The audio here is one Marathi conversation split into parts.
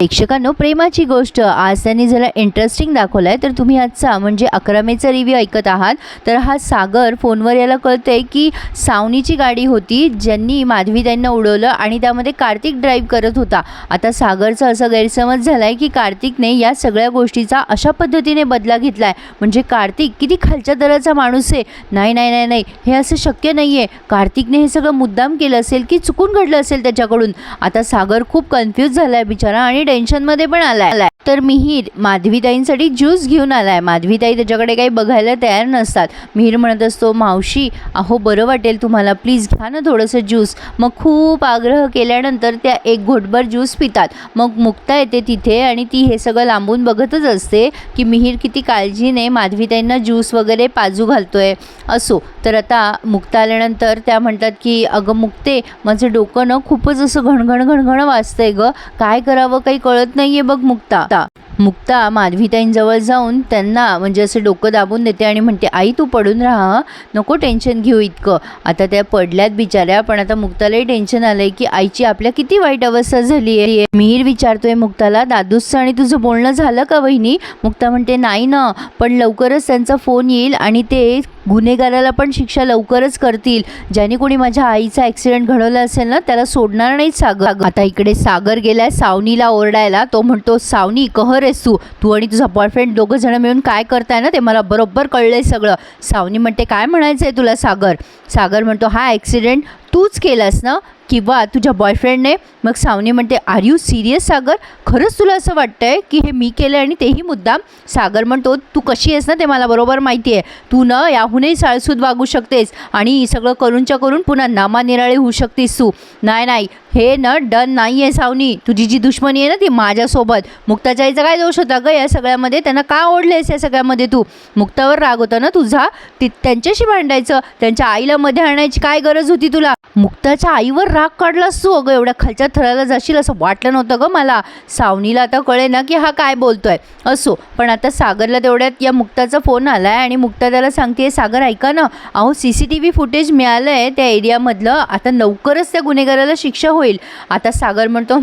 प्रेक्षकांनो प्रेमाची गोष्ट. आज त्यांनी जरा इंटरेस्टिंग दाखवलं आहे तर तुम्ही आजचा म्हणजे अकरा मेचा रिव्ह्यू ऐकत आहात. तर हा सागर फोनवर याला कळतंय की सावनीची गाडी होती ज्यांनी माधवी त्यांना उडवलं आणि त्यामध्ये कार्तिक ड्राईव्ह करत होता. आता सागरचा असा गैरसमज झाला आहे की कार्तिकने या सगळ्या गोष्टीचा अशा पद्धतीने बदला घेतला आहे म्हणजे कार्तिक किती खालच्या दराचा माणूस आहे? नाही नाही नाही नाही. हे असं शक्य नाही आहे कार्तिकने हे सगळं मुद्दाम केलं असेल की चुकून घडलं असेल त्याच्याकडून. आता सागर खूप कन्फ्यूज झाला आहे बिचारा आणि टेन्शनमध्ये पण आलाय. तर मिहीर माधवीताईंसाठी ज्यूस घेऊन आला आहे माधवीताई त्याच्याकडे काही बघायला तयार नसतात. मिहीर म्हणत असतो मावशी अहो बरं वाटेल तुम्हाला. प्लीज घ्या ना थोडंसं ज्यूस. मग खूप आग्रह केल्यानंतर त्या एक घोटभर ज्यूस पितात. मग मुक्ता येते तिथे आणि ती हे सगळं लांबून बघतच असते की मिहीर किती काळजीने माधवीताईंना ज्यूस वगैरे पाजू घालतोय. असो तर आता मुक्ता आल्यानंतर त्या म्हणतात की अगं मुक्ते माझं डोकं ना खूपच असं घणघण घणघण वाजतंय गं. काय करावं काही कळत नाही आहे बघ मुक्ता. 하다. मुक्ता माधवीताईंजवळ जाऊन त्यांना म्हणजे असं डोकं दाबून देते आणि म्हणते आई तू पडून राहा नको टेन्शन घेऊ इतकं. आता त्या पडल्यात बिचाऱ्या पण आता मुक्तालाही टेन्शन आलंय की आईची आपल्या किती वाईट अवस्था झाली आहे. मिहीर विचारतोय मुक्ताला दादूसचं आणि तुझं बोलणं झालं का वहिनी? मुक्ता म्हणते नाही ना पण लवकरच त्यांचा फोन येईल आणि ते गुन्हेगाराला पण शिक्षा लवकरच करतील. ज्याने कोणी माझ्या आईचा ॲक्सिडेंट घडवला असेल ना त्याला सोडणार नाही सागर. आता इकडे सागर गेलाय सावनीला ओरडायला. तो म्हणतो सावनी कहर आहेस तू? तू आणि तुझा बॉयफ्रेंड दोघं जण मिळून काय करताय ना ते मला बरोबर कळलंय सगळं. सावनी म्हणते काय म्हणायचं आहे तुला सागर? सागर म्हणतो हा ॲक्सिडेंट तूच केलास ना? किंवा तुझ्या बॉयफ्रेंडने मग सावनी म्हणते आर यू सिरियस सागर? खरंच तुला असं वाटतं आहे की हे मी केलं आणि तेही मुद्दाम? सागर म्हणतो तू कशी आहेस ना ते मला बरोबर माहिती आहे. तू न याहूनही साळसूद वागू शकतेस आणि सगळं करूनच्या करून पुन्हा नामानिराळे होऊ शकतेस तू. नाही नाही. हे न डन नाही आहे सावनी. तुझी जी दुश्मनी आहे ना ती माझ्यासोबत. मुक्ताच्या आईचा काय दोष होता गं या सगळ्यामध्ये? त्यांना का ओढलेस या सगळ्यामध्ये तू? मुक्तावर राग होता ना तुझा? ती त्यांच्याशी भांडायचं त्यांच्या आईला मध्ये आणायची काय गरज होती तुला? मुक्ताच्या आईवर राग काढलास तू अगं एवढ्या खालच्या थराला जाशील असं वाटलं नव्हतं गं मला. सावनीला आता कळे ना की हा काय बोलतोय. असो पण आता सागरला तेवढ्यात या मुक्ताचा फोन आला आहे आणि मुक्ता त्याला सांगते सागर ऐका ना अहो C C T V footage मिळालं आहे त्या एरियामधलं. आता लवकरच त्या गुन्हेगाराला शिक्षा होईल. आता सागर म्हणतो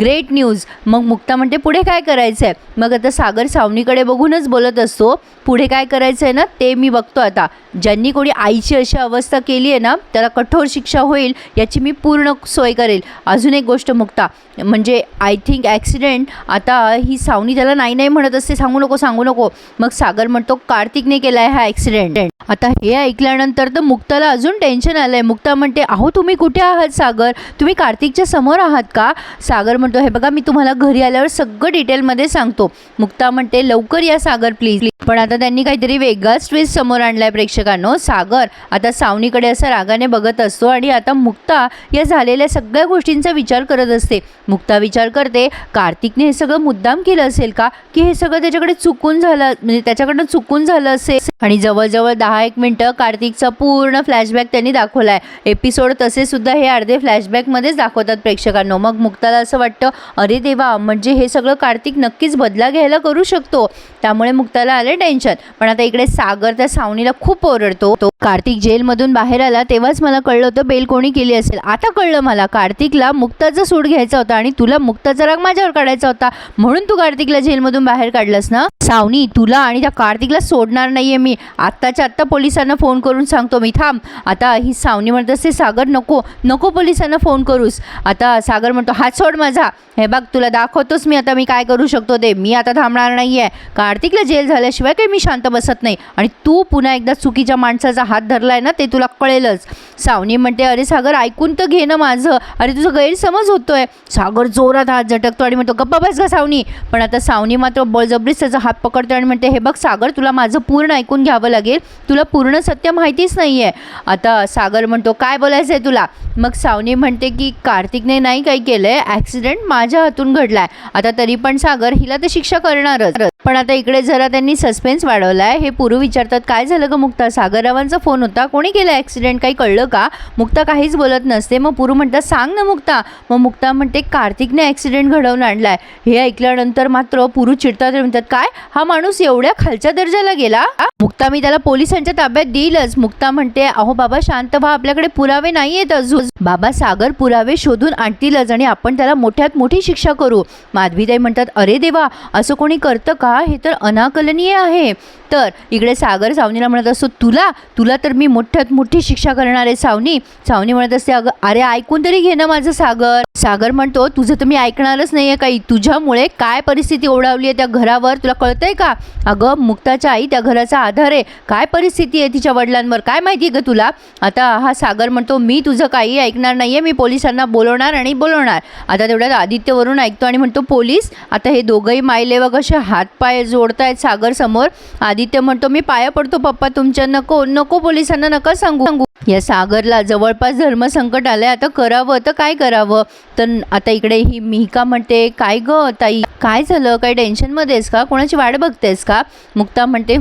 ग्रेट न्यूज मग मुक्ता म्हणते पुढे काय करायचं आहे मग आता सागर सावनीकडे बघूनच बोलत असतो पुढे काय करायचं आहे ना ते मी बघतो आता. ज्यांनी कोणी आईची अशी अवस्था केली आहे ना त्याला कठोर शिक्षा होईल याची मी पूर्ण सोय करेल. अजून एक गोष्ट मुक्ता म्हणजे आय थिंक ॲक्सिडेंट आता ही सावनी त्याला नाही नाही म्हणत असते सांगू नको सांगू नको. मग सागर म्हणतो कार्तिकने केला आहे हा ॲक्सिडेंट आता हे ऐकल्यानंतर तर मुक्ताला अजून टेन्शन आलं आहे मुक्ता म्हणते अहो तुम्ही कुठे आहात सागर? तुम्ही कार्तिकच्या समोर आहात का? सागर म्हणतो हे बघा मी तुम्हाला घरी आल्यावर सगळं डिटेलमध्ये सांगतो. मुक्ता म्हणते लवकर या सागर प्लीज पण आता त्यांनी काहीतरी वेगळाच ट्विस्ट समोर आणलाय प्रेक्षकांनो. सागर आता सावनीकडे असं रागाने बघत असतो आणि आता मुक्ता या झालेल्या सगळ्या गोष्टींचा विचार करत असते. मुक्ता विचार करते कार्तिकने हे सगळं मुद्दाम केलं असेल का? की हे सगळं त्याच्याकडे चुकून झालं म्हणजे त्याच्याकडनं चुकून झालं असेल? आणि जवळजवळ दहा एक मिनटं कार्तिकचा पूर्ण फ्लॅशबॅक त्यांनी दाखवला आहे एपिसोड तसे सुद्धा हे अर्धे फ्लॅशबॅकमध्येच दाखवतात प्रेक्षकांना. मग मुक्ताला असं वाटतं अरे देवा म्हणजे हे सगळं कार्तिक नक्कीच बदला घ्यायला करू शकतो. त्यामुळे मुक्ताला आले टेन्शन. पण आता इकडे सागर त्या सावनीला खूप ओरडतो. तो कार्तिक जेलमधून बाहेर आला तेव्हाच मला कळलं होतं बेल कोणी केली असेल. आता कळलं मला कार्तिकला मुक्ताचा सूट घ्यायचा होता आणि तुला मुक्ताचा राग माझ्यावर काढायचा होता. म्हणून तू कार्तिकला जेलमधून बाहेर काढलंस ना? सावनी तुला आणि त्या कार्तिकला सोडणार नाहीये मी. आत्ताच्या आत्ता पोलिसांना फोन करून सांगतो मी. थांब. आता ही सावनी म्हणत असते सागर नको नको पोलिसांना फोन करूस. आता सागर म्हणतो हात सोड माझा. हे बघ तुला दाखवतोच मी. आता मी काय करू शकतो ते? मी आता थांबणार नाही आहे कार्तिकला जेल झाल्याशिवाय काही मी शांत बसत नाही. आणि तू पुन्हा एकदा चुकीच्या माणसाचा हात धरलाय ना ते तुला कळेलच. सावनी म्हणते अरे सागर ऐकू ऐकून तर घे ना माझं. अरे तुझं गैरसमज होतोय. सागर जोरात हात झटकतो आणि म्हणतो गप्पा बस ग सावनी. पण आता सावनी मात्र बळजबरीच त्याचा हात पकडतो आणि म्हणते हे बघ सागर तुला माझं पूर्ण ऐकून घ्यावं लागेल. तुला पूर्ण सत्य माहितीच नाही आहे आता सागर म्हणतो काय बोलायचं आहे तुला? मग सावनी म्हणते की कार्तिकने नाही काही केलं आहे ॲक्सिडेंट माझ्या हातून घडला आहे आता तरी पण सागर हिला तर शिक्षा करणारच. पण आता इकडे जरा त्यांनी सस्पेन्स वाढवलाय. हे पूर्व विचारतात काय झालं का मुक्ता? सागररावांचा फोन होता? कोणी केलं ॲक्सिडेंट? काही कळलं का? मुक्ता काहीच बोलत नसते. मग पुरू म्हणतात सांग ना मुक्ता. मग मुक्ता म्हणते कार्तिकने ॲक्सिडेंट घडवून आणलाय. हे ऐकल्यानंतर मात्र पुरू चिडतात म्हणतात काय? हा माणूस एवढ्या खालच्या दर्जाला गेला? मुक्ता मी त्याला पोलिसांच्या ताब्यात देईलच मुक्ता म्हणते अहो बाबा शांत व्हा. आपल्याकडे पुरावे नाही आहेत अजून. बाबा सागर पुरावे शोधून आणतीलच आणि आपण त्याला मोठ्यात मोठी शिक्षा करू. माधवीताई म्हणतात अरे देवा असं कोणी करतं का? हे तर अनाकलनीय आहे. तर इकडे सागर सावनीला म्हणत असतो तुला तुला तर मी मोठ्यात मोठी शिक्षा करणार आहे सावनी. सावनी म्हणत असते सागर अरे ऐकून तरी घे ना माझं सागर. सागर म्हणतो तुझं तर मी ऐकणारच नाही आहे काही. तुझ्यामुळे काय परिस्थिती ओढावली आहे त्या घरावर? तुला कळतंय का? अगं मुक्ताच्या आई त्या घराचा आधार आहे. काय परिस्थिती आहे तिच्या वडिलांवर? काय माहिती आहे का तुला? आता हा सागर म्हणतो मी तुझं काही ऐकणार नाही आहे मी पोलिसांना बोलवणार आणि बोलवणार. आता तेवढ्यात आदित्यवरून ऐकतो आणि म्हणतो पोलीस आता हे दोघंही मायलेवा कसे हातपाय जोडतायत सागर समोर. आदित्य म्हणतो मी पाया पडतो पप्पा. तुमच्या नको नको पोलिसांना नका सांगू सांगू. या सागरला जवळपास धर्मसंकट आलंय. आता करावं तर काय करावं? तर आता इकडे ही मिहिका म्हणते काय ग ताई? काय झालं? काय टेन्शनमध्येस का? कोणाची वाट बघतेस का? मुक्ता म्हणते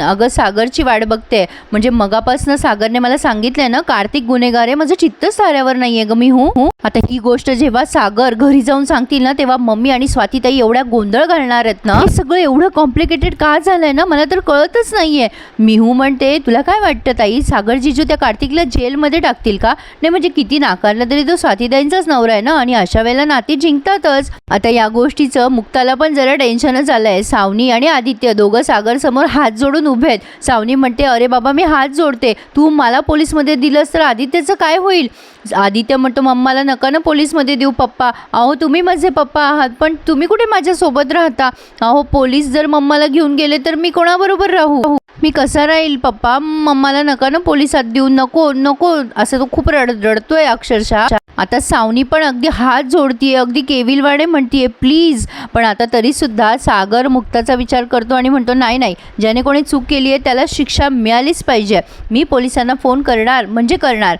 अगं सागरची वाट बघते. म्हणजे मगापासनं सागरने मला सांगितलंय ना कार्तिक गुन्हेगार आहे माझं चित्तच नाही नाहीये ग मी हूं. हूं? आता ही गोष्ट जेव्हा सागर घरी जाऊन सांगतील ना तेव्हा मम्मी आणि स्वातीताई एवढ्या गोंधळ घालणार आहेत ना? सगळं एवढं कॉम्प्लिकेटेड का झालंय ना? मला तर कळतच नाहीये. मिहू म्हणते तुला काय वाटतं ताई? सागर जिजू त्या स्वातिकला जेलमध्ये टाकतील का? नाही म्हणजे किती नाकारलं तरी तो स्वातीदाईंचाच नवरा आहे ना? आणि अशा वेळेला नाती जिंकतातच. आता या गोष्टीचं मुक्ताला पण जरा टेन्शनच आलं आहे सावनी आणि आदित्य दोघं सागर समोर हात जोडून उभे आहेत. सावनी म्हणते अरे बाबा मी हात जोडते. तू मला पोलीसमध्ये दिलंस तर आदित्यचं काय होईल? आदित्य म्हणतो मम्माला नका ना पोलीसमध्ये देऊ पप्पा. अहो तुम्ही माझे पप्पा आहात पण तुम्ही कुठे माझ्यासोबत राहता? अहो पोलीस जर मम्माला घेऊन गेले तर मी कोणाबरोबर राहू? मी कसा राहील पप्पा? मम्माला नका ना पोलिसात देऊ नको नको. असं तो खूप रड रडतोय अक्षरशः. आता सावनी पण अगदी हात जोडतीये अगदी केविलवाडे म्हणतीये प्लीज. पण आता तरी सुद्धा सागर मुक्ताचा विचार करतो आणि म्हणतो नाही नाही ज्याने कोणी चूक केली आहे त्याला शिक्षा मिळालीच पाहिजे. मी पोलिसांना फोन करणार म्हणजे करणार.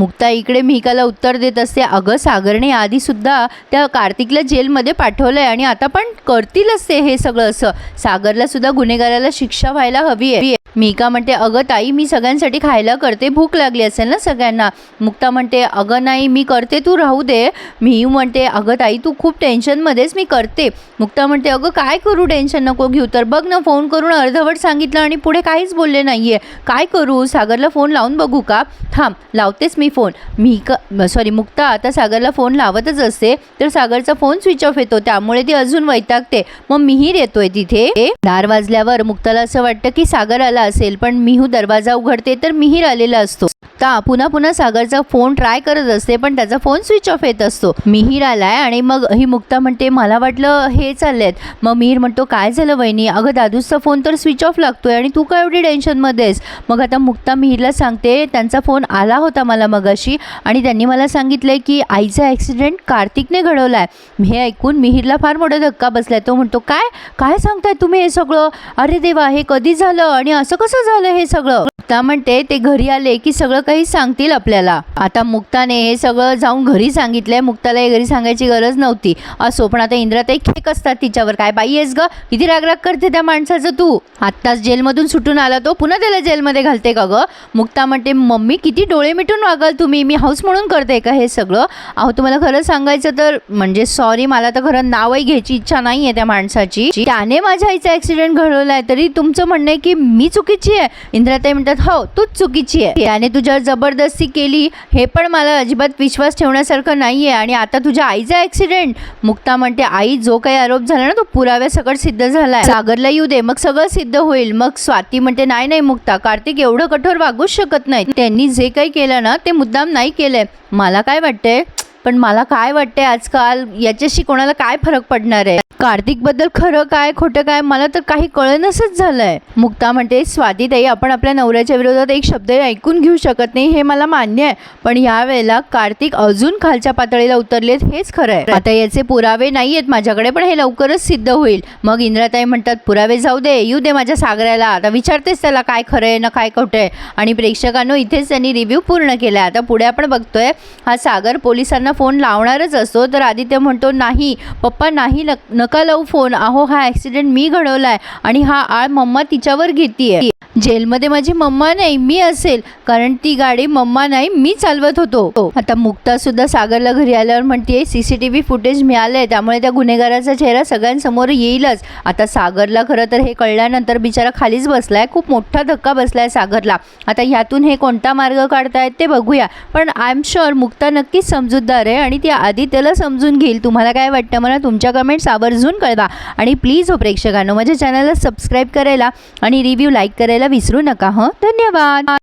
मुक्ता इकडे मिहिकाला उत्तर देत असते अगं सागरने आधीसुद्धा त्या कार्तिकला जेलमध्ये पाठवलं आहे आणि आता पण करतीलच ते हे सगळं असं. सागरला सुद्धा गुन्हेगाराला शिक्षा व्हायला हवी आहे. मिका म्हणते अगं ताई मी सगळ्यांसाठी खायला करते भूक लागली असेल ना सगळ्यांना. मुक्ता म्हणते अगं नाही मी करते तू राहू दे. मी म्हणते अगं ताई तू खूप टेन्शनमध्येच मी करते. मुक्ता म्हणते अगं काय करू टेन्शन नको घेऊ तर बघ ना फोन करून अर्धवट सांगितलं आणि पुढे काहीच बोलले नाही आहे काय करू सागरला फोन लावून बघू का? थांब लावतेच मी फोन मी क सॉरी मुक्ता आता सागरला फोन लावतच असते तर सागरचा फोन स्विच ऑफ येतो. त्यामुळे ती अजून वैतागते. मग मिहीर येतोय तिथे. दार वाजल्यावर मुक्ताला असं वाटतं की सागर आला असेल पण मिहू दरवाजा उघडते तर मिहीर आलेला असतो. आता पुन्हा पुन्हा सागरचा फोन ट्राय करत असते पण त्याचा फोन स्विच ऑफ येत असतो. मिहीर आलाय आणि मग ही मुक्ता म्हणते मला वाटलं हे चाललेत. मग मिहीर म्हणतो काय झालं वहिनी? अगं दादूचा फोन तर स्विच ऑफ लागतोय आणि तू काय एवढी टेन्शनमध्ये आहेस मग आता मुक्ता मिहीरला सांगते त्यांचा फोन आला होता मला मगाशी आणि त्यांनी मला सांगितलंय की आईचा ॲक्सिडेंट कार्तिकने घडवला आहे हे ऐकून मिहीरला फार मोठा धक्का बसलाय. तो म्हणतो काय? काय सांगताय तुम्ही हे सगळं? अरे देवा हे कधी झालं आणि असं कसं झालं हे सगळं? मुक्ता म्हणते ते घरी आले की सगळं काही सांगतील आपल्याला. आता मुक्ताने हे सगळं जाऊन घरी सांगितलंय. मुक्ताला हे घरी सांगायची गरज नव्हती. असो पण आता इंद्राताई खेक असतात तिच्यावर. काय बाई आहेस ग? किती रागराग करते त्या माणसाचं तू? आत्ताच जेलमधून सुटून आला तो. पुन्हा त्याला जेलमध्ये घालते का ग? मुक्ता म्हणते मम्मी किती डोळे मिटून वागाल तुम्ही? मी हाऊस म्हणून करते का हे सगळं? अहो तुम्हाला खरं सांगायचं तर म्हणजे सॉरी मला तर खरं नावही घ्यायची इच्छा नाही आहे त्या माणसाची. त्याने माझ्या आईचा ॲक्सिडेंट घडवलाय तरी तुमचं म्हणणं आहे की मी चुकीची आहे? इंद्राताई म्हणतात हो तूच चुकीची आहे. त्याने तुझ्यावर जबरदस्ती केली हे पण मला अजिबात विश्वास ठेवण्यासारखं नाही आहे आणि आता तुझ्या आईचा ॲक्सिडेंट मुक्ता म्हणते आई जो काही आरोप झाला ना तो पुराव्या सगळं सिद्ध झालाय. सागरला येऊ दे मग सगळं सिद्ध होईल. मग स्वाती म्हणते नाही नाही मुक्ता कार्तिक एवढं कठोर वागूच शकत नाही त्यांनी जे काही केलं ना ते मुद्दाम नाही केलंय. मला काय वाटतंय? पण मला काय वाटतंय आजकाल याच्याशी कोणाला काय फरक पडणार आहे? कार्तिकबद्दल खरं काय खोटं काय मला तर काही कळनसच झालंय. मुक्ता म्हणते स्वातीताई आपण आपल्या नवऱ्याच्या विरोधात एक शब्द ऐकून घेऊ शकत नाही हे मला मान्य आहे. पण या वेळेला कार्तिक अजून खालच्या पातळीला उतरलेत हेच खरं आहे. आता याचे पुरावे नाही आहेत माझ्याकडे पण हे लवकरच सिद्ध होईल. मग इंद्राताई म्हणतात पुरावे जाऊ दे येऊ दे माझ्या सागराला. आता विचारतेस त्याला काय खरं आहे ना काय खोटं आहे. आणि प्रेक्षकांनो इथेच त्यांनी रिव्ह्यू पूर्ण केला आता पुढे आपण बघतोय हा सागर पोलिसांना पप्पांना फोन लावणारच असतो तर आदित्य म्हणतो नाही पप्पा नाही लक नका लावू फोन. अहो हा ॲक्सिडेंट मी घडवला आहे आणि हा आळ मम्मा तिच्यावर घेते जेलमध्ये माझी मम्मा नाही मी असेल. कारण ती गाडी मम्मा नाही मी चालवत होतो. आता मुक्ता सुद्धा सागरला घरी आल्यावर म्हणते C C T V footage मिळालंय त्यामुळे त्या गुन्हेगाराचा चेहरा सगळ्यांसमोर येईलच. आता सागरला खरं तर हे कळल्यानंतर बिचारा खालीच बसलाय खूप मोठा धक्का बसलाय सागरला. आता ह्यातून हे कोणता मार्ग काढतायत ते बघूया. पण आय एम शुअर मुक्ता नक्कीच समजूतदार आहे आणि ती आधी त्याला समजून घेईल. तुम्हाला काय वाटतं मला तुमच्या कमेंट्स आवर्जून कळवा. आणि प्लीज हो प्रेक्षकांनो माझ्या चॅनलला सबस्क्राईब करायला आणि रिव्ह्यू लाईक करायला विसरू नका हं? धन्यवाद.